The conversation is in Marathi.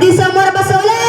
डिसेंबर समोर बसवले